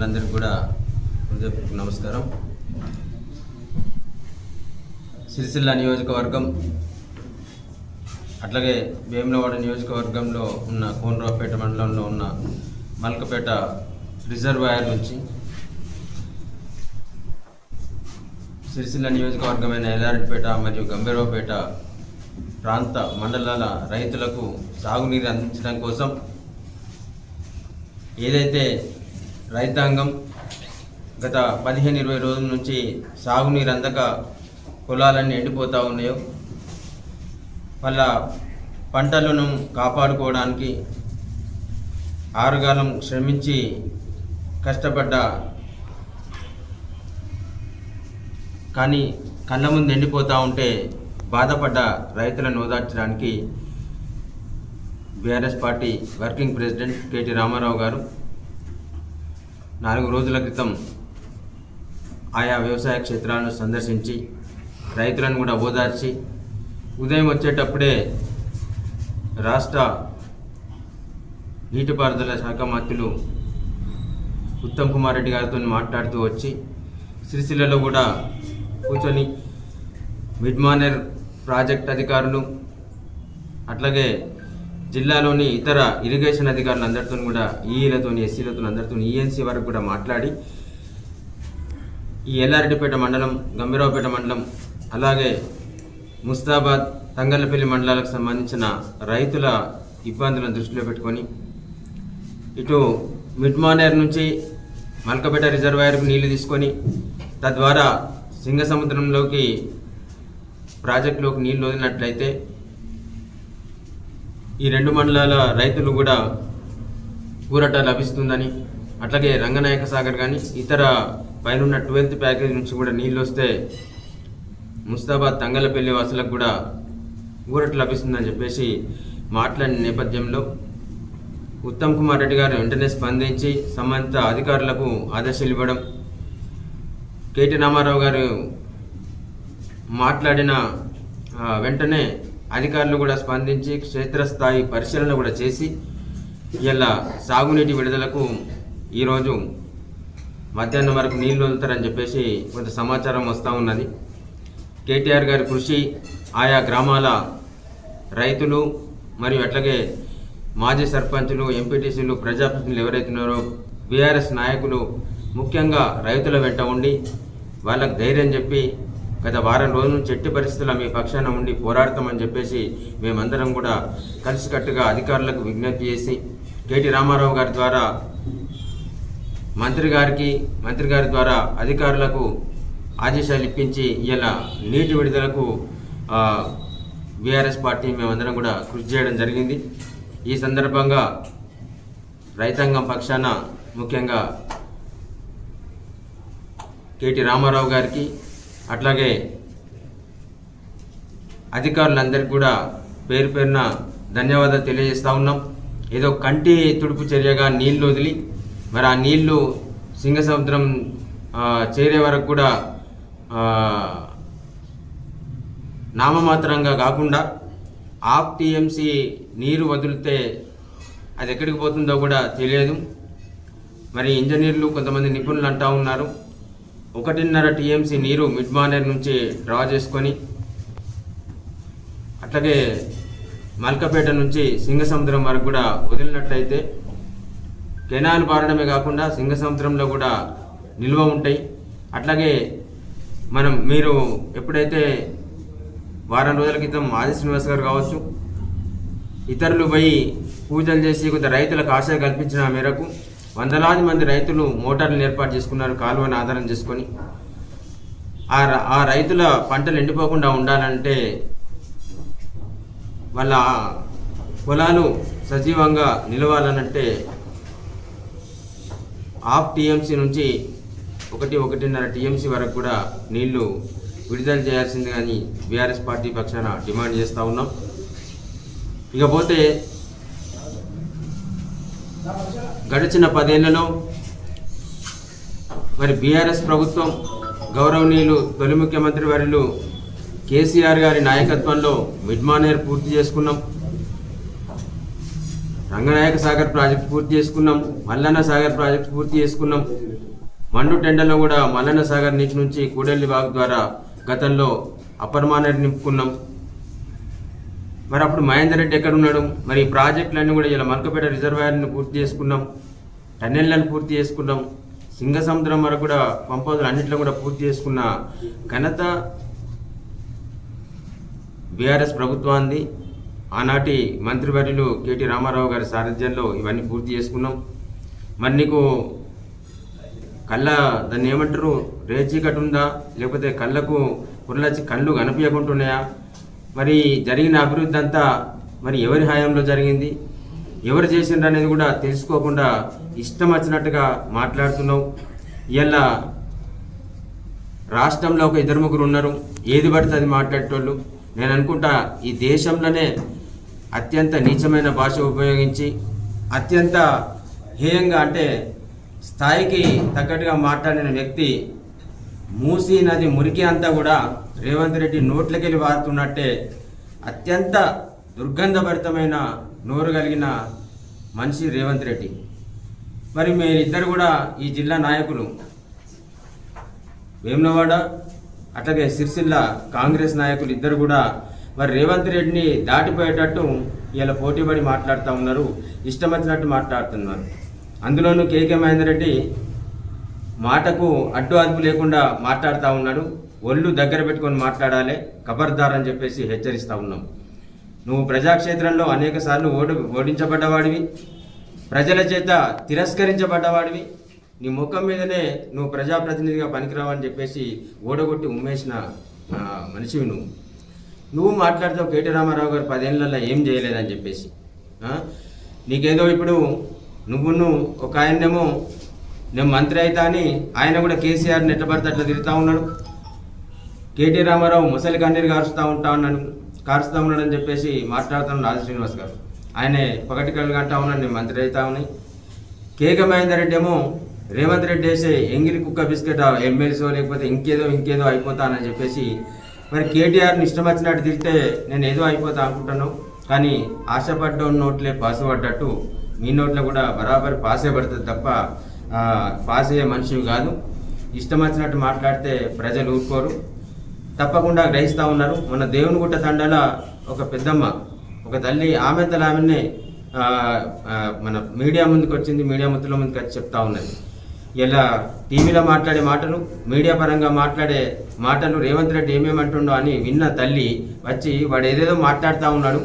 మిత్రులందరికీ కూడా హృదయపూర్వక నమస్కారం. సిరిసిల్ల నియోజకవర్గం అట్లాగే వేములవాడ నియోజకవర్గంలో ఉన్న కోనరావుపేట మండలంలో ఉన్న మల్కపేట రిజర్వాయర్ నుంచి సిరిసిల్ల నియోజకవర్గమైన ఎల్లారెడ్డిపేట మరియు గంభీరావుపేట ప్రాంత మండలాల రైతులకు సాగునీరు అందించడం కోసం ఏదైతే రైతాంగం గత పదిహేను ఇరవై రోజుల నుంచి సాగునీరు అందక పొలాలన్నీ ఎండిపోతూ ఉన్నాయో వాళ్ళ పంటలను కాపాడుకోవడానికి ఆరుగాలం శ్రమించి కష్టపడ్డ కానీ కళ్ళ ముందు ఎండిపోతూ ఉంటే బాధపడ్డ రైతులను ఓదార్చడానికి BRS party working president K T Rama Rao గారు నాలుగు రోజుల క్రితం ఆయా వ్యవసాయ క్షేత్రాలను సందర్శించి రైతులను కూడా ఓదార్చి ఉదయం వచ్చేటప్పుడే రాష్ట్ర నీటిపారుదల శాఖ మంత్రులు ఉత్తమ్ కుమార్ రెడ్డి గారితో మాట్లాడుతూ వచ్చి సిరిసిల్లలో కూడా కూర్చొని మిడ్ మానర్ ప్రాజెక్ట్ అధికారులు అట్లాగే జిల్లాలోని ఇతర ఇరిగేషన్ అధికారులు అందరితో కూడా ఈఈలతో ఎస్సీలతో అందరితో ఈఎన్సీ వరకు కూడా మాట్లాడి ఈ ఎల్లారెడ్డిపేట మండలం గంభీరావుపేట మండలం అలాగే ముస్తాబాద్ తంగళ్ళపల్లి మండలాలకు సంబంధించిన రైతుల ఇబ్బందులను దృష్టిలో పెట్టుకొని ఇటు మిడ్ మానేర్ నుంచి మల్కపేట రిజర్వాయర్కు నీళ్ళు తీసుకొని తద్వారా సింగ సముద్రంలోకి ప్రాజెక్టులోకి నీళ్ళు వదిలినట్లయితే ఈ రెండు మండలాల రైతులు కూడా ఊరట లభిస్తుందని అట్లాగే రంగనాయక సాగర్ కానీ ఇతర పైనున్న ట్వెల్త్ ప్యాకేజ్ నుంచి కూడా నీళ్ళు వస్తే ముస్తాబాద్ తంగలపల్లి వాసులకు కూడా ఊరట లభిస్తుందని చెప్పేసి మాట్లాడిన నేపథ్యంలో ఉత్తమ్ కుమార్ రెడ్డి గారు వెంటనే స్పందించి సంబంధిత అధికారులకు ఆదేశాలు ఇవ్వడం కేటీ రామారావు గారు మాట్లాడిన వెంటనే అధికారులు కూడా స్పందించి క్షేత్రస్థాయి పరిశీలన కూడా చేసి ఇలా సాగునీటి విడుదలకు ఈరోజు మధ్యాహ్నం వరకు నీళ్ళు వదులుతారని చెప్పేసి కొంత సమాచారం వస్తూ ఉన్నది. కేటీఆర్ గారి కృషి ఆయా గ్రామాల రైతులు మరియు అట్లాగే మాజీ సర్పంచులు ఎంపీటీసీలు ప్రజాప్రతినిధులు ఎవరైతున్నారో బీఆర్ఎస్ నాయకులు ముఖ్యంగా రైతుల వెంట ఉండి వాళ్ళకు ధైర్యం చెప్పి గత వారం రోజుల నుంచి ఎట్టి పరిస్థితుల్లో మీ పక్షాన ఉండి పోరాడతామని చెప్పేసి మేమందరం కూడా కలిసికట్టుగా అధికారులకు విజ్ఞప్తి చేసి కేటీ రామారావు గారి ద్వారా మంత్రి గారికి మంత్రి గారి ద్వారా అధికారులకు ఆదేశాలు ఇప్పించి ఇలా నీటి విడుదలకు బీఆర్ఎస్ పార్టీ మేమందరం కూడా కృషి చేయడం జరిగింది. ఈ సందర్భంగా రైతాంగం పక్షాన ముఖ్యంగా కేటీ రామారావు గారికి అట్లాగే అధికారులందరికీ కూడా పేరు పేరున ధన్యవాదాలు తెలియజేస్తూ ఉన్నాం. ఏదో కంటి తుడుపు చర్యగా నీళ్ళు వదిలి మరి ఆ నీళ్ళు సింగ సముద్రం చేరే వరకు కూడా నామమాత్రంగా కాకుండా ఆఫ్ టీఎంసీ నీరు వదిలితే అది ఎక్కడికి పోతుందో కూడా తెలియదు. మరి ఇంజనీర్లు కొంతమంది నిపుణులు అంటూ ఉన్నారు. ఒకటిన్నర టీఎంసీ నీరు మిడ్ మానేర్ నుంచి డ్రా చేసుకొని అట్లాగే మల్కపేట నుంచి సింగసముద్రం వరకు కూడా వదిలినట్లయితే కెనాల్ పారడమే కాకుండా సింగసముద్రంలో కూడా నిల్వ ఉంటాయి. అట్లాగే మనం మీరు ఎప్పుడైతే వారం రోజుల క్రితం ఆది శ్రీనివాస్ గారు కావచ్చు ఇతరులు పోయి పూజలు చేసి కొంత రైతులకు ఆశ కల్పించిన మేరకు వందలాది మంది రైతులు మోటార్లను ఏర్పాటు చేసుకున్నారు కాలువను ఆధారం చేసుకొని. ఆ ఆ రైతుల పంటలు ఎండిపోకుండా ఉండాలంటే వాళ్ళ పొలాలు సజీవంగా నిలవాలనంటే హాఫ్ టీఎంసీ నుంచి ఒకటి ఒకటిన్నర టీఎంసీ వరకు కూడా నీళ్ళు విడుదల చేయాల్సింది కానీ బీఆర్ఎస్ పార్టీ పక్షాన డిమాండ్ చేస్తూ ఉన్నాం. ఇకపోతే గడిచిన పదేళ్ళలో మరి బీఆర్ఎస్ ప్రభుత్వం గౌరవనీయులు తొలి ముఖ్యమంత్రి వర్యులు కేసీఆర్ గారి నాయకత్వంలో మిడ్ మానేర్ పూర్తి చేసుకున్నాం. రంగనాయక సాగర్ ప్రాజెక్ట్ పూర్తి చేసుకున్నాం. మల్లన్న సాగర్ ప్రాజెక్ట్ పూర్తి చేసుకున్నాం. మండు టెండలో కూడా మల్లన్న సాగర్ నీటి నుంచి కూడెల్లి బాగు ద్వారా గతంలో అప్పర్మానేర్ నింపుకున్నాం. మరి అప్పుడు మహేందర్ రెడ్డి ఎక్కడ ఉన్నాడు? మరి ఈ ప్రాజెక్టులన్నీ కూడా ఇలా మల్కపేట రిజర్వాయర్ని పూర్తి చేసుకున్నాం. టన్నెళ్ళను పూర్తి చేసుకున్నాం. సింగసముద్రం వరకు కూడా పంపదులు అన్నింటిలో కూడా పూర్తి చేసుకున్న ఘనత బీఆర్ఎస్ ప్రభుత్వాన్ని ఆనాటి మంత్రివర్యులు కేటీ రామారావు గారి సారథ్యంలో ఇవన్నీ పూర్తి చేసుకున్నాం. మరి నీకు కళ్ళ దాన్ని ఏమంటారు? రేచీకట్టు ఉందా? లేకపోతే కళ్ళకు పుర్లచ్చి కళ్ళు కనిపించకుంటున్నాయా? మరి జరిగిన అభివృద్ధి అంతా మరి ఎవరి హయాంలో జరిగింది? ఎవరు చేసిండ్రు అనేది కూడా తెలుసుకోకుండా ఇష్టం వచ్చినట్టుగా మాట్లాడుతున్నాం. ఇలా రాష్ట్రంలో ఒక ఇద్దరు ముగ్గురు ఉన్నారు. ఏది పడితే అది మాట్లాడేటోళ్ళు. నేను అనుకుంటా ఈ దేశంలోనే అత్యంత నీచమైన భాష ఉపయోగించి అత్యంత హేయంగా అంటే స్థాయికి తగ్గట్టుగా మాట్లాడిన వ్యక్తి మూసీ నది మురికి అంతా కూడా రేవంత్ రెడ్డి నోట్లకెళ్ళి వారుతున్నట్టే అత్యంత దుర్గంధభరితమైన నోరు కలిగిన మనిషి రేవంత్ రెడ్డి. మరి మీరిద్దరు కూడా ఈ జిల్లా నాయకులు. వేములవాడ అట్లాగే సిరిసిల్ల కాంగ్రెస్ నాయకులు ఇద్దరు కూడా మరి రేవంత్ రెడ్డిని దాటిపోయేటట్టు ఇలా పోటీపడి మాట్లాడుతూ ఉన్నారు ఇష్టం వచ్చినట్టు మాట్లాడుతున్నారు. అందులోనూ కేకే మహేందర్ రెడ్డి మాటకు అడ్డు అదుపు లేకుండా మాట్లాడుతూ ఉన్నాడు. ఒళ్ళు దగ్గర పెట్టుకొని మాట్లాడాలి ఖబర్దార్ అని చెప్పేసి హెచ్చరిస్తూ ఉన్నాం. నువ్వు ప్రజాక్షేత్రంలో అనేక సార్లు ఓడి ఓడించబడ్డవాడివి. ప్రజల చేత తిరస్కరించబడ్డవాడివి. నీ ముఖం మీదనే నువ్వు ప్రజాప్రతినిధిగా పనికిరావని చెప్పేసి ఓడగొట్టి ఉమ్మేసిన మనిషివి నువ్వు. నువ్వు మాట్లాడుతావు కేటీ రామారావు గారు పదేళ్ళల్లో ఏం చేయలేదని చెప్పేసి నీకేదో ఇప్పుడు నువ్వు నువ్వు ఒక ఆయన్నేమో నేను మంత్రి అవుతా అని ఆయన కూడా కేసీఆర్ నెట్టబడితే అట్లా తిరుగుతూ ఉన్నాడు. కేటీ రామారావు ముసలి కన్నీరు కారుస్తూ ఉంటా ఉన్నాడు కారుస్తూ ఉన్నాడని చెప్పేసి మాట్లాడుతున్నాడు రాజు శ్రీనివాస్ గారు. ఆయనే పగటి కళ్ళు గంటా ఉన్నాడు నేను మంత్రి అవుతా ఉన్నాయి కేక మహేందర్ రెడ్డి ఏమో రేవంత్ రెడ్డి వేసే ఎంగిలి కుక్క బిస్కెట్ ఎమ్మెల్సో లేకపోతే ఇంకేదో ఇంకేదో అయిపోతానని చెప్పేసి మరి కేటీఆర్ని ఇష్టం వచ్చినట్టు తిరిగితే నేను ఏదో అయిపోతా అనుకుంటాను. కానీ ఆశపడ్డ నోట్లే పాస్ పడ్డట్టు మీ నోట్లో కూడా బరాబర్ పాసే పడుతుంది తప్ప పాస్ అయ్యే మనిషివి కాదు. ఇష్టం వచ్చినట్టు మాట్లాడితే ప్రజలు ఊరుకోరు. తప్పకుండా గ్రహిస్తూ ఉన్నారు. మన దేవుని గుట్ట తండాల ఒక పెద్దమ్మ ఒక తల్లి ఆమె తల ఆమెనే మన మీడియా ముందుకు వచ్చింది. మీడియా మిత్రుల ముందుకు వచ్చి చెప్తా ఉన్నది. ఇలా టీవీలో మాట్లాడే మాటలు మీడియా పరంగా మాట్లాడే మాటలు రేవంత్ రెడ్డి ఏమేమంటుండో అని విన్న తల్లి వచ్చి వాడు ఏదేదో మాట్లాడుతూ ఉన్నాడు.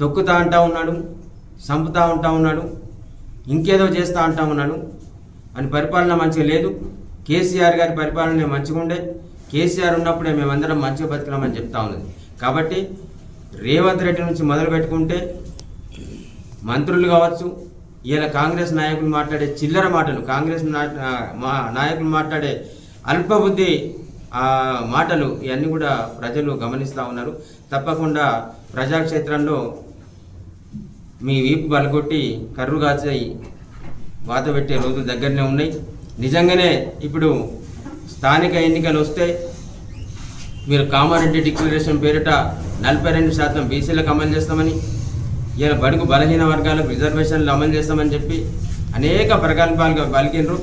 తొక్కుతా అంటా ఉన్నాడు. సంపుతా ఉంటా ఉన్నాడు. ఇంకేదో చేస్తూ అంటా ఉన్నాను అని పరిపాలన మంచిగా లేదు. కేసీఆర్ గారి పరిపాలన మంచిగా ఉండే. కేసీఆర్ ఉన్నప్పుడే మేమందరం మంచిగా బతికినామని చెప్తా ఉన్నది. కాబట్టి రేవంత్ రెడ్డి నుంచి మొదలు పెట్టుకుంటే మంత్రులు కావచ్చు ఇలా కాంగ్రెస్ నాయకులు మాట్లాడే చిల్లర మాటలు కాంగ్రెస్ నా- మా నాయకులు మాట్లాడే అల్పబుద్ధి మాటలు ఇవన్నీ కూడా ప్రజలు గమనిస్తూ ఉన్నారు. తప్పకుండా ప్రజాక్షేత్రంలో మీ వీపు బలగొట్టి కర్రు కాచి వాత పెట్టే రోజులు దగ్గరనే ఉన్నాయి. నిజంగానే ఇప్పుడు స్థానిక ఎన్నికలు వస్తే మీరు కామారెడ్డి డిక్లరేషన్ పేరిట నలభై రెండు శాతం బీసీలకు అమలు చేస్తామని ఇలా బడుగు బలహీన వర్గాలకు రిజర్వేషన్లు అమలు చేస్తామని చెప్పి అనేక ప్రగల్భాలుగా పలికిండ్రు.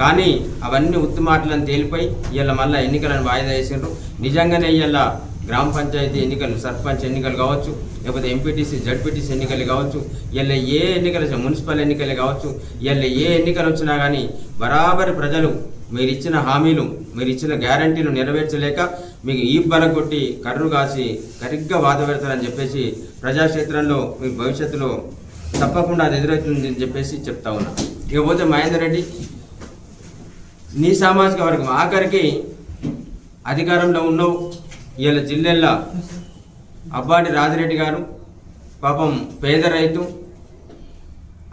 కానీ అవన్నీ ఉత్తు మాటలను తేలిపోయి ఇలా మళ్ళీ ఎన్నికలను వాయిదా వేసిండ్రు. నిజంగానే ఇలా గ్రామ పంచాయతీ ఎన్నికలు సర్పంచ్ ఎన్నికలు కావచ్చు లేకపోతే ఎంపీటీసీ జడ్పీటీసీ ఎన్నికలు కావచ్చు ఇలా ఏ ఎన్నికలు మున్సిపల్ ఎన్నికలు కావచ్చు ఇలా ఏ ఎన్నికలు వచ్చినా కానీ బరాబరి ప్రజలు మీరు ఇచ్చిన హామీలు మీరు ఇచ్చిన గ్యారంటీలు నెరవేర్చలేక మీకు ఈ కొట్టి కర్రు కాసి సరిగ్గా వాత పెడతారని చెప్పేసి ప్రజాక్షేత్రంలో మీ భవిష్యత్తులో తప్పకుండా అది ఎదురవుతుందని చెప్పేసి చెప్తా ఉన్నా. ఇకపోతే మహేందర్ రెడ్డి నీ సామాజిక వర్గం ఆఖరికి అధికారంలో ఉన్నావు ఇవాళ జిల్లెల్లో అబ్బాటి రాజిరెడ్డి గారు పాపం పేద రైతు.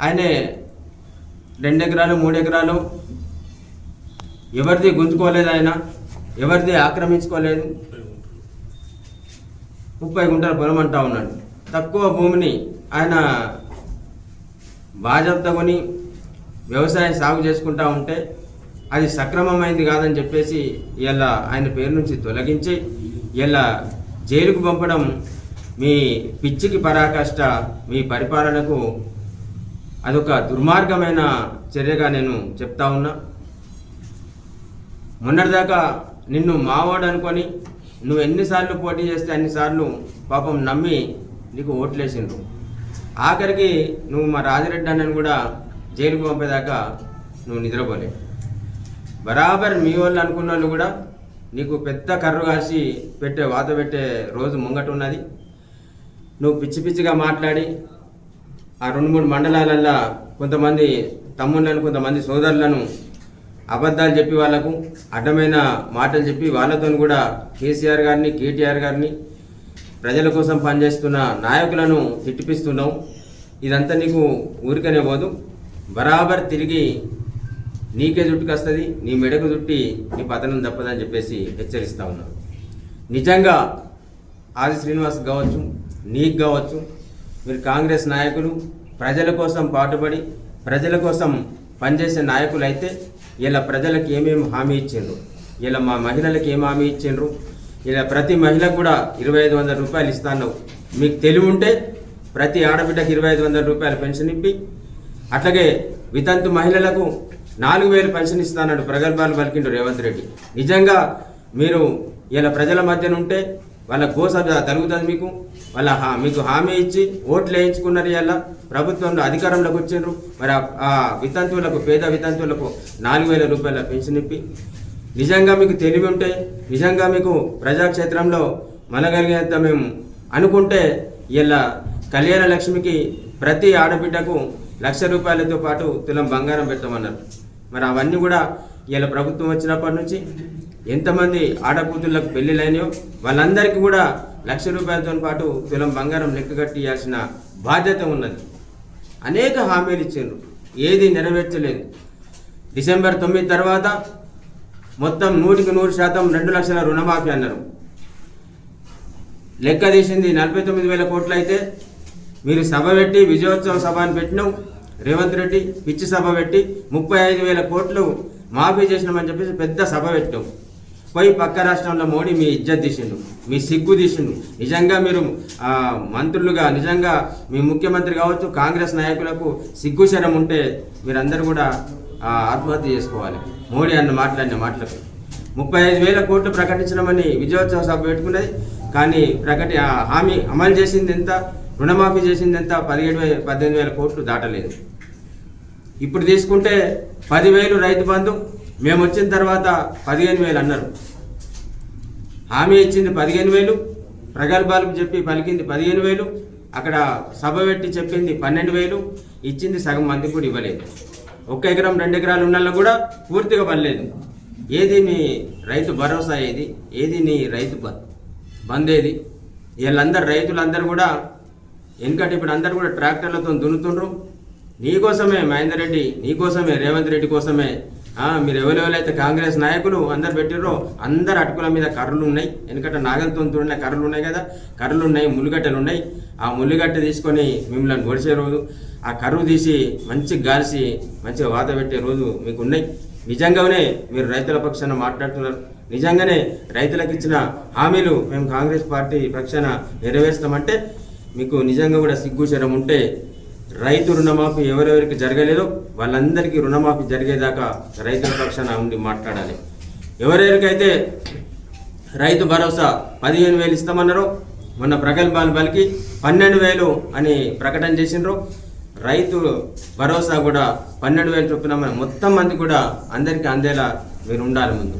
ఆయనే రెండు ఎకరాలు మూడు ఎకరాలు ఎవరిది గుంజుకోలేదు ఆయన ఎవరిది ఆక్రమించుకోలేదు. ముప్పై గుంటల పొలం అంటా ఉన్నాడు. తక్కువ భూమిని ఆయన బాజప్తా కొని వ్యవసాయం సాగు చేసుకుంటా ఉంటే అది సక్రమమైంది కాదని చెప్పేసి ఇలా ఆయన పేరు నుంచి తొలగించి ఇలా జైలుకు పంపడం మీ పిచ్చికి పరాకాష్ట మీ పరిపాలనకు అదొక దుర్మార్గమైన చర్యగా నేను చెప్తా ఉన్నా. మొన్నటిదాకా నిన్ను మావాడు అనుకొని నువ్వు ఎన్నిసార్లు పోటీ చేస్తే అన్నిసార్లు పాపం నమ్మి నీకు ఓట్లేసిండ్రు. ఆఖరికి నువ్వు మా రాజిరెడ్డి అన్నని కూడా జైలుకు పంపేదాకా నువ్వు నిద్రపోలేవు బరాబర్ మీ వాళ్ళు అనుకున్న వాళ్ళు కూడా నీకు పెద్ద కర్రు కాసి పెట్టే వాత పెట్టే రోజు ముంగట ఉన్నది. నువ్వు పిచ్చి పిచ్చిగా మాట్లాడి ఆ రెండు మూడు మండలాలల్లో కొంతమంది తమ్ముళ్ళను కొంతమంది సోదరులను అబద్ధాలు చెప్పి వాళ్ళకు అడ్డమైన మాటలు చెప్పి వాళ్ళతో కూడా కేసీఆర్ గారిని కేటీఆర్ గారిని ప్రజల కోసం పనిచేస్తున్న నాయకులను తిట్టిపిస్తున్నావు. ఇదంతా నీకు ఊరికనే పోదు. బరాబర్ తిరిగి నీకే జుట్టుకొస్తుంది నీ మెడకు జుట్టి నీ పతనం తప్పదని చెప్పేసి హెచ్చరిస్తా ఉన్నాను నిజంగా ఆది శ్రీనివాస్ కావచ్చు నీకు కావచ్చు మీరు కాంగ్రెస్ నాయకులు ప్రజల కోసం పాటుపడి ప్రజల కోసం పనిచేసే నాయకులు అయితే ఇలా ప్రజలకు ఏమేమి హామీ ఇచ్చిండ్రు? ఇలా మా మహిళలకు ఏం హామీ ఇచ్చిండ్రు? ఇలా ప్రతి మహిళకు కూడా ఇరవై ఐదు వందల రూపాయలు ఇస్తాను మీకు తెలివి ఉంటే ప్రతి ఆడబిడ్డకు ఇరవై ఐదు వందల రూపాయల పెన్షన్ ఇప్పి అట్లాగే వితంతు మహిళలకు నాలుగు వేలు పెన్షన్ ఇస్తానన్నాడు ప్రగల్భాలు పలికిండు రేవంత్ రెడ్డి. నిజంగా మీరు ఇలా ప్రజల మధ్యన ఉంటే వాళ్ళ గోస తరుగుతుంది మీకు? వాళ్ళ హా- మీకు హామీ ఇచ్చి ఓట్లు వేయించుకున్నారు ఇలా ప్రభుత్వంలో అధికారంలోకి వచ్చిండ్రు. మరి ఆ వితంతువులకు పేద వితంతువులకు నాలుగు వేల రూపాయల పెన్షన్ ఇప్పి. నిజంగా మీకు తెలివి ఉంటే నిజంగా మీకు ప్రజాక్షేత్రంలో మనగలిగేంత మేము అనుకుంటే ఇలా కళ్యాణ లక్ష్మికి ప్రతి ఆడబిడ్డకు లక్ష రూపాయలతో పాటు తులం బంగారం పెట్టమన్నారు. మరి అవన్నీ కూడా ఇలా ప్రభుత్వం వచ్చినప్పటి నుంచి ఎంతమంది ఆడకూతుళ్ళకు పెళ్ళిళ్ళైనాయో వాళ్ళందరికీ కూడా లక్ష రూపాయలతో పాటు తులం బంగారం లెక్క కట్టియాల్సిన బాధ్యత ఉన్నది. అనేక హామీలు ఇచ్చిండ్రు. ఏది నెరవేర్చలేదు. డిసెంబర్ తొమ్మిది తర్వాత మొత్తం నూటికి నూరు శాతం రెండు లక్షల రుణమాఫీ అన్నారు. లెక్క తీసింది నలభై తొమ్మిది వేల కోట్లు అయితే మీరు సభ పెట్టి విజయోత్సవ సభ అని పెట్టినావు రేవంత్ రెడ్డి పిచ్చి సభ పెట్టి ముప్పై ఐదు వేల కోట్లు మాఫీ చేసినామని చెప్పేసి పెద్ద సభ పెట్టావు పోయి పక్క రాష్ట్రంలో మోడీ మీ ఇజ్జత్ తీసిండు మీ సిగ్గు తీసిండు. నిజంగా మీరు మంత్రులుగా నిజంగా మీ ముఖ్యమంత్రి కావచ్చు కాంగ్రెస్ నాయకులకు సిగ్గు శరం ఉంటే మీరందరూ కూడా ఆత్మహత్య చేసుకోవాలి. మోడీ అన్న మాట్లాడిన మాటలకు. ముప్పై ఐదు వేల కోట్లు ప్రకటించడమని విజయోత్సవ సభ పెట్టుకున్నది. కానీ ప్రకటి ఆ హామీ అమలు చేసింది ఎంత? రుణమాఫీ చేసింది ఎంత పదిహేడు వేల పద్దెనిమిది వేల కోట్లు దాటలేదు. ఇప్పుడు తీసుకుంటే పదివేలు రైతు బంధు మేము వచ్చిన తర్వాత పదిహేను వేలు అన్నారు. హామీ ఇచ్చింది పదిహేను వేలు ప్రగల్భాలకు చెప్పి పలికింది పదిహేను వేలు అక్కడ సభ పెట్టి చెప్పింది పన్నెండు వేలు ఇచ్చింది సగం మంది కూడా ఇవ్వలేదు. ఒక్క ఎకరం రెండు ఎకరాలు ఉన్న కూడా పూర్తిగా పడలేదు. ఏది నీ రైతు భరోసా ఏది? ఏది నీ రైతు బంద్ బంద్ ఏది వీళ్ళందరూ రైతులందరూ కూడా ఎందుకంటే ఇప్పుడు అందరు కూడా ట్రాక్టర్లతో దున్నుతుండ్రు. నీకోసమే మహేందర్ రెడ్డి నీకోసమే రేవంత్ రెడ్డి కోసమే. మీరు ఎవరెవరైతే కాంగ్రెస్ నాయకులు అందరు పెట్టిర్రో అందరు అటుకుల మీద కర్రలు ఉన్నాయి ఎందుకంటే నాగలతో తుడిన కర్రలు ఉన్నాయి కదా. కర్రలు ఉన్నాయి ముల్లిగడ్డలు ఉన్నాయి ఆ ముల్లిగడ్డ తీసుకొని మిమ్మల్ని గొడిచే రోజు ఆ కర్రు తీసి మంచి గాల్సి మంచిగా వాత పెట్టే రోజు మీకు ఉన్నాయి నిజంగానే మీరు రైతుల పక్షాన మాట్లాడుతున్నారు. నిజంగానే రైతులకు ఇచ్చిన హామీలు మేము కాంగ్రెస్ పార్టీ పక్షాన నెరవేరుస్తామంటే మీకు నిజంగా కూడా సిగ్గు శరం ఉంటే రైతు రుణమాఫీ ఎవరెవరికి జరగలేదో వాళ్ళందరికీ రుణమాఫీ జరిగేదాకా రైతుల పక్షాన ఉండి మాట్లాడాలి. ఎవరెవరికైతే రైతు భరోసా పదిహేను వేలు ఇస్తామన్నారో మొన్న ప్రగల్భాలు పలికి పన్నెండు వేలు అని ప్రకటన చేసిండ్రు రైతు భరోసా కూడా పన్నెండు వేలు చొప్పున మొత్తం మంది కూడా అందరికీ అందేలా మీరు ఉండాలి ముందు.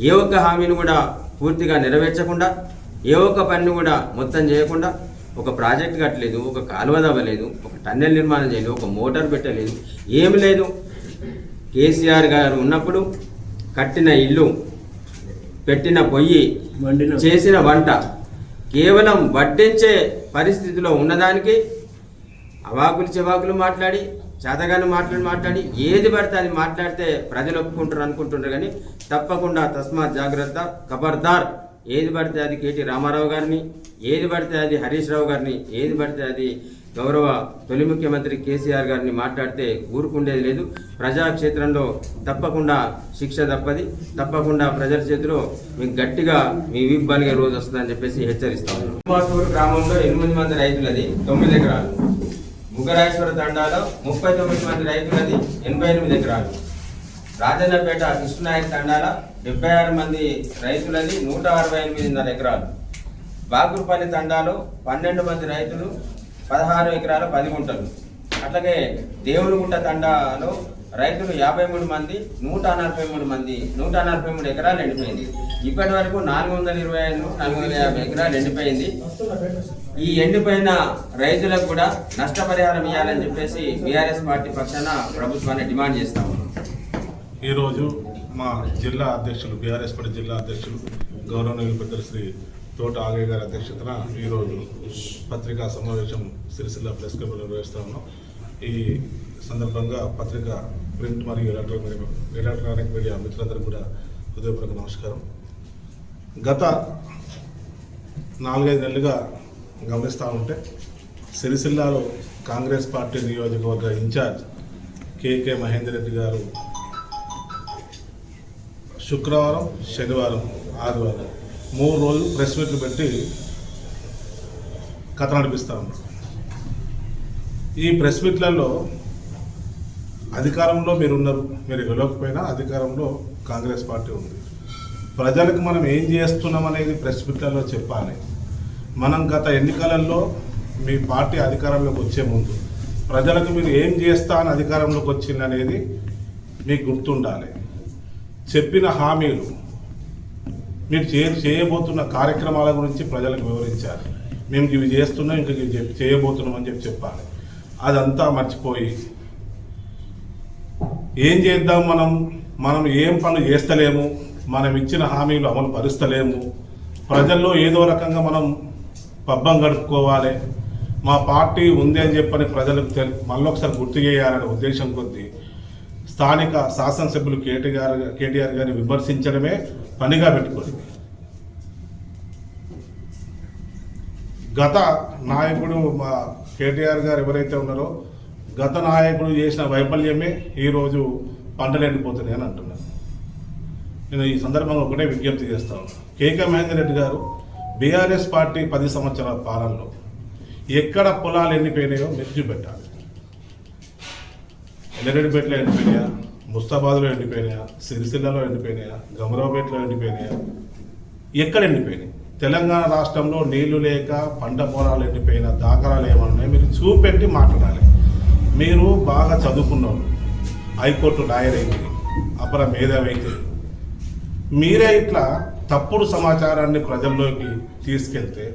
ఏ ఒక్క హామీని కూడా పూర్తిగా నెరవేర్చకుండా ఏ ఒక్క పనిని కూడా మొత్తం చేయకుండా ఒక ప్రాజెక్ట్ కట్టలేదు ఒక కాలువ తవ్వలేదు ఒక టన్నెల్ నిర్మాణం చేయలేదు ఒక మోటార్ పెట్టలేదు ఏమి లేదు. కేసీఆర్ గారు ఉన్నప్పుడు కట్టిన ఇల్లు పెట్టిన పొయ్యి చేసిన వంట కేవలం వడ్డించే పరిస్థితిలో ఉన్నదానికి అవాకులు చెవాకులు మాట్లాడి చేతగాని మాట్లాడి మాట్లాడి ఏది పడితే అది మాట్లాడితే ప్రజలు ఒప్పుకుంటారు అనుకుంటున్నారు కానీ తప్పకుండా తస్మాత్ జాగ్రత్త ఖబర్దార్ ఏది పడితే అది కేటీ రామారావు గారిని ఏది పడితే అది హరీష్ రావు గారిని ఏది పడితే అది గౌరవ తొలి ముఖ్యమంత్రి కేసీఆర్ గారిని మాట్లాడితే ఊరుకుండేది లేదు. ప్రజాక్షేత్రంలో తప్పకుండా శిక్ష తప్పది. తప్పకుండా ప్రజల చేతిలో మీకు గట్టిగా మీ విబ్బలిగే రోజు వస్తుందని చెప్పేసి హెచ్చరిస్తాం ఉమాసూరు గ్రామంలో ఎనిమిది మంది రైతులది తొమ్మిది ఎకరాలు. ముగరాజేశ్వర తండాలో ముప్పై తొమ్మిది మంది రైతులది ఎనభై ఎనిమిది ఎకరాలు. రాజన్నపేట కృష్ణనాయక్ తండాల డెబ్బై ఆరు మంది రైతులది నూట అరవై ఎనిమిదిన్నర ఎకరాలు. బాగురుపల్లి తండాలో పన్నెండు మంది రైతులు పదహారు ఎకరాల పది గుంటలు. అట్లాగే దేవునిగుంట తండాలో రైతులు యాభై మూడు మంది నూట నలభై మూడు మంది నూట నలభై మూడు ఎకరాలు ఎండిపోయింది. ఇప్పటి వరకు నాలుగు వందల ఇరవై ఐదు నాలుగు వందల యాభై ఎకరాలు ఎండిపోయింది. ఈ ఎండిపోయిన రైతులకు కూడా నష్టపరిహారం ఇవ్వాలని చెప్పేసి బీఆర్ఎస్ పార్టీ పక్షాన ప్రభుత్వాన్ని డిమాండ్ చేస్తాము ఈరోజు మా జిల్లా అధ్యక్షులు బీఆర్ఎస్ పార్టీ జిల్లా అధ్యక్షులు గౌరవనీయులు పెద్దలు శ్రీ తోట ఆగయ్య గారి అధ్యక్షతన ఈరోజు పత్రికా సమావేశం సిరిసిల్ల ప్రెస్ క్లబ్లో నిర్వహిస్తూ ఉన్నాం. ఈ సందర్భంగా పత్రిక ప్రింట్ మరియు ఎలక్ట్రానిక్ ఎలక్ట్రానిక్ మీడియా మిత్రులందరూ కూడా హృదయపూర్వక నమస్కారం. గత నాలుగైదు నెలలుగా గమనిస్తూ ఉంటే సిరిసిల్లాలో కాంగ్రెస్ పార్టీ నియోజకవర్గ in-charge K K Mahender Reddy గారు శుక్రవారం శనివారం ఆదివారం మూడు రోజులు ప్రెస్ మీట్లు పెట్టి కథ నడిపిస్తా ఉన్నారు ఈ ప్రెస్ మీట్లలో అధికారంలో మీరు ఉన్నారు మీరు గెలవకపోయినా అధికారంలో కాంగ్రెస్ పార్టీ ఉంది. ప్రజలకు మనం ఏం చేస్తున్నాం అనేది ప్రెస్ మీట్లలో చెప్పాలి. మనం గత ఎన్నికలలో మీ పార్టీ అధికారంలోకి వచ్చే ముందు ప్రజలకు మీరు ఏం చేస్తా అని అధికారంలోకి వచ్చింది అనేది మీకు గుర్తుండాలి. చెప్పిన హామీలు మీరు చే చేయబోతున్న కార్యక్రమాల గురించి ప్రజలకు వివరించాలి. మేము ఇవి చేస్తున్నాం ఇంకా ఇవి చెప్పి చేయబోతున్నాం అని చెప్పి చెప్పాలి. అదంతా మర్చిపోయి ఏం చేద్దాం మనం? మనం ఏం పనులు చేస్తలేము? మనం ఇచ్చిన హామీలు అమలు పరుస్తలేము? ప్రజల్లో ఏదో రకంగా మనం పబ్బం గడుపుకోవాలి. మా పార్టీ ఉంది అని చెప్పని ప్రజలకు తెలి మళ్ళొకసారి గుర్తు చేయాలనే ఉద్దేశం కొద్దీ స్థానిక శాసనసభ్యులు కేటీఆర్ కేటీఆర్ గారిని విమర్శించడమే పనిగా పెట్టుకోండి గత నాయకుడు మా కేటీఆర్ గారు ఎవరైతే ఉన్నారో గత నాయకుడు చేసిన వైఫల్యమే ఈరోజు పంటలు అని అంటున్నాను నేను ఈ సందర్భంగా ఒకటే విజ్ఞప్తి చేస్తాను కేకే మహేందర్ రెడ్డి గారు బీఆర్ఎస్ పార్టీ పది సంవత్సరాల పాలనలో ఎక్కడ పొలాలు ఎండిపోయినాయో మీరు చూపెట్టాలి. ఎల్లరెడ్డిపేటలో ఎండిపోయినాయా? ముస్తాబాద్లో ఎండిపోయినాయా? సిరిసిల్లలో ఎండిపోయినాయా? గమరావుపేటలో ఎండిపోయినాయా? ఎక్కడ ఎండిపోయినాయి? తెలంగాణ రాష్ట్రంలో నీళ్ళు లేక పంట పొలాలు ఎండిపోయిన దాఖలాలు ఏమన్నాయి? మీరు చూపెట్టి మాట్లాడాలి. మీరు బాగా చదువుకున్నారు హైకోర్టు లాయర్ అయితే అపర మేధావైతే మీరే ఇట్లా తప్పుడు సమాచారాన్ని ప్రజల్లోకి తీసుకెళ్తే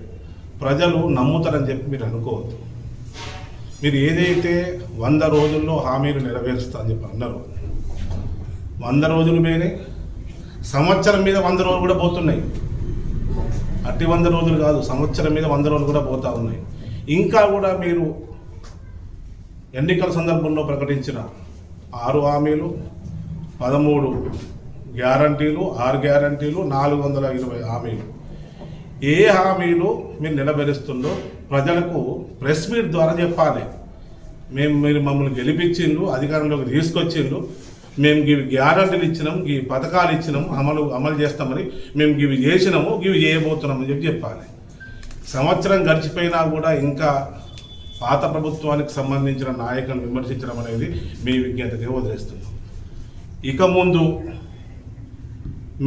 ప్రజలు నమ్ముతారని చెప్పి మీరు అనుకోవద్దు. మీరు ఏదైతే వంద రోజుల్లో హామీలు నెరవేరుస్తా అని చెప్పి అన్నారు వంద రోజులు మీదే సంవత్సరం మీద వంద రోజులు కూడా పోతున్నాయి. అట్టి వంద రోజులు కాదు సంవత్సరం మీద వంద రోజులు కూడా పోతా ఉన్నాయి. ఇంకా కూడా మీరు ఎన్నికల సందర్భంలో ప్రకటించిన ఆరు హామీలు పదమూడు గ్యారంటీలు ఆరు గ్యారంటీలు నాలుగు వందల ఇరవై హామీలు. ఏ హామీలు మీరు నిలబెరుస్తుందో ప్రజలకు ప్రెస్ మీట్ ద్వారా చెప్పాలి. మేము మీరు మమ్మల్ని గెలిపించిండ్రు అధికారంలోకి తీసుకొచ్చిండ్రు. మేము ఇవి గ్యారంటీలు ఇచ్చినాము ఈ పథకాలు ఇచ్చినాము అమలు అమలు చేస్తామని మేము ఇవి చేసినాము ఇవి చేయబోతున్నాము అని చెప్పి చెప్పాలి. సంవత్సరం గడిచిపోయినా కూడా ఇంకా పాత ప్రభుత్వానికి సంబంధించిన నాయకులను విమర్శించడం అనేది మీ విజ్ఞతకే వదిలేస్తున్నాం. ఇక ముందు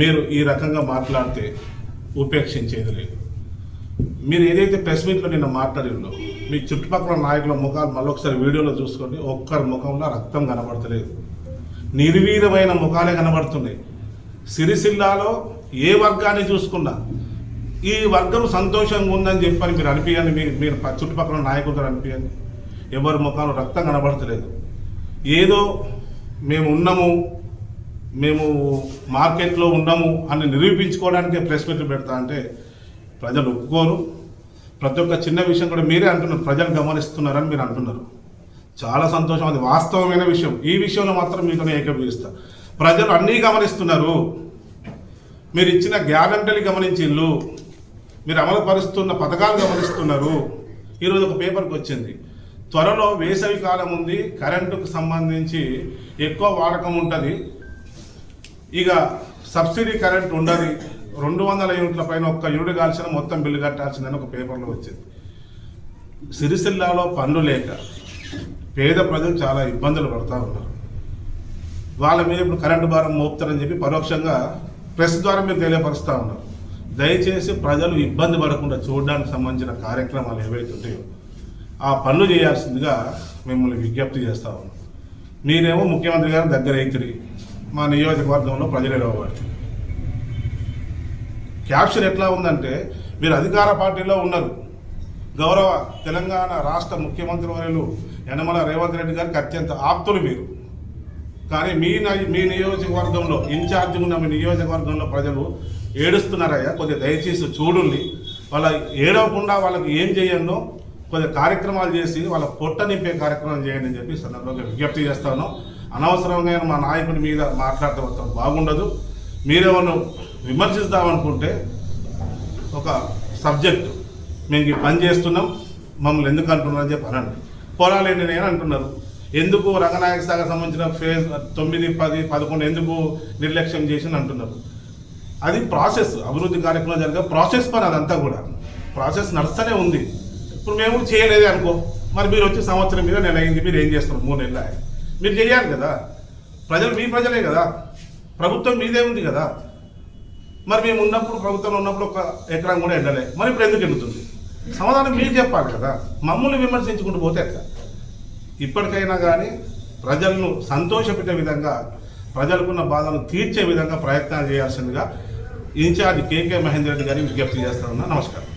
మీరు ఈ రకంగా మాట్లాడితే ఉపేక్షించేది లేదు. మీరు ఏదైతే ప్రెస్ మీట్లో నిన్న మాట్లాడిందో మీ చుట్టుపక్కల నాయకుల ముఖాలు మళ్ళొకసారి వీడియోలో చూసుకోండి. ఒక్కరి ముఖంలో రక్తం కనబడతలేదు. నిర్వీర్యమైన ముఖాలే కనబడుతున్నాయి. సిరిసిల్లాలో ఏ వర్గాన్ని చూసుకున్నా ఈ వర్గం సంతోషంగా ఉందని చెప్పని మీరు అనిపించండి మీరు మీరు చుట్టుపక్కల నాయకులతో అనిపించండి ఎవరి ముఖాలు రక్తం కనబడతలేదు. ఏదో మేము ఉన్నాము మేము మార్కెట్లో ఉన్నాము అని నిరూపించుకోవడానికే ప్రెస్ మీట్లు పెడతా అంటే ప్రజలు ఒప్పుకోరు. ప్రతి ఒక్క చిన్న విషయం కూడా మీరే అంటున్నారు. ప్రజలు గమనిస్తున్నారని మీరు అంటున్నారు. చాలా సంతోషం. అది వాస్తవమైన విషయం. ఈ విషయంలో మాత్రం మీతో ఏకీభవిస్తా. ప్రజలు అన్నీ గమనిస్తున్నారు. మీరు ఇచ్చిన గ్యారంటీలు గమనించిండ్రు మీరు అమలు పరుస్తున్న పథకాలు గమనిస్తున్నారు. ఈరోజు ఒక పేపర్కి వచ్చింది. త్వరలో వేసవి కాలం ఉంది. కరెంటుకు సంబంధించి ఎక్కువ వాడకం ఉంటుంది. ఇక సబ్సిడీ కరెంట్ ఉండదు. రెండు వందల యూనిట్ల పైన ఒక్క యూనిట్ కాల్సిన మొత్తం బిల్లు కట్టాల్సిందని ఒక పేపర్లో వచ్చింది. సిరిసిల్లాలో పనులు లేక పేద ప్రజలు చాలా ఇబ్బందులు పడుతూ ఉన్నారు. వాళ్ళ మీద ఇప్పుడు కరెంటు భారం మోపుతారని చెప్పి పరోక్షంగా ప్రెస్ ద్వారా మీరు తెలియపరుస్తూ ఉన్నారు. దయచేసి ప్రజలు ఇబ్బంది పడకుండా చూడడానికి సంబంధించిన కార్యక్రమాలు ఏవైతే ఉంటాయో ఆ పనులు చేయాల్సిందిగా మిమ్మల్ని విజ్ఞప్తి చేస్తా ఉన్నాం. మీరేమో ముఖ్యమంత్రి గారు దగ్గర అవుతుంది మా నియోజకవర్గంలో ప్రజలు ఇవ్వబడుతుంది క్యాప్షన్ ఎట్లా ఉందంటే మీరు అధికార పార్టీలో ఉన్నారు. గౌరవ తెలంగాణ రాష్ట్ర ముఖ్యమంత్రి వర్యులు యనమల రేవంత్ రెడ్డి గారికి అత్యంత ఆప్తులు మీరు. కానీ మీ మీ నియోజకవర్గంలో ఇన్ఛార్జ్ ఉన్న మీ నియోజకవర్గంలో ప్రజలు ఏడుస్తున్నారయ్యా. కొద్దిగా దయచేసి చూడండి. వాళ్ళ ఏడవకుండా వాళ్ళకి ఏం చేయండో కొద్దిగా కార్యక్రమాలు చేసి వాళ్ళ పొట్ట నింపే కార్యక్రమం చేయండి అని చెప్పి సందర్భంగా విజ్ఞప్తి చేస్తాను. అనవసరంగా మా నాయకుడి మీద మాట్లాడటం బాగుండదు. మీరేమన్నా విమర్శిస్తామనుకుంటే ఒక సబ్జెక్టు మేము ఈ పని చేస్తున్నాం మమ్మల్ని ఎందుకు అంటున్నారు అని చెప్పి అనండి పోరాలేండి నేను అంటున్నారు ఎందుకు రంగనాయక సాగర్ సంబంధించిన ఫేజ్ తొమ్మిది పది పదకొండు ఎందుకు నిర్లక్ష్యం చేసి అంటున్నారు. అది ప్రాసెస్ అభివృద్ధి కార్యక్రమం జరిగే ప్రాసెస్ పని అదంతా కూడా. ప్రాసెస్ నడుస్తూనే ఉంది. ఇప్పుడు మేము చేయలేదే అనుకో మరి మీరు వచ్చి సంవత్సరం మీద నెల అయింది మీరు ఏం చేస్తున్నారు? మూడు నెలలు మీరు చేయాలి కదా. ప్రజలు మీ ప్రజలే కదా. ప్రభుత్వం మీదే ఉంది కదా. మరి మేము ఉన్నప్పుడు ప్రభుత్వంలో ఉన్నప్పుడు ఒక ఎకరం కూడా ఎండలే. మరి ఇప్పుడు ఎందుకు ఎండుతుంది? సమాధానం మీరు చెప్పాలి కదా. మమ్మల్ని విమర్శించుకుంటూ పోతే ఎట్లా? ఇప్పటికైనా కానీ ప్రజలను సంతోషపెట్టే విధంగా ప్రజలకున్న బాధను తీర్చే విధంగా ప్రయత్నాలు చేయాల్సిందిగా ఇన్ఛార్జ్ కేకే మహేందర్ రెడ్డి గారిని విజ్ఞప్తి చేస్తా ఉన్నా. నమస్కారం.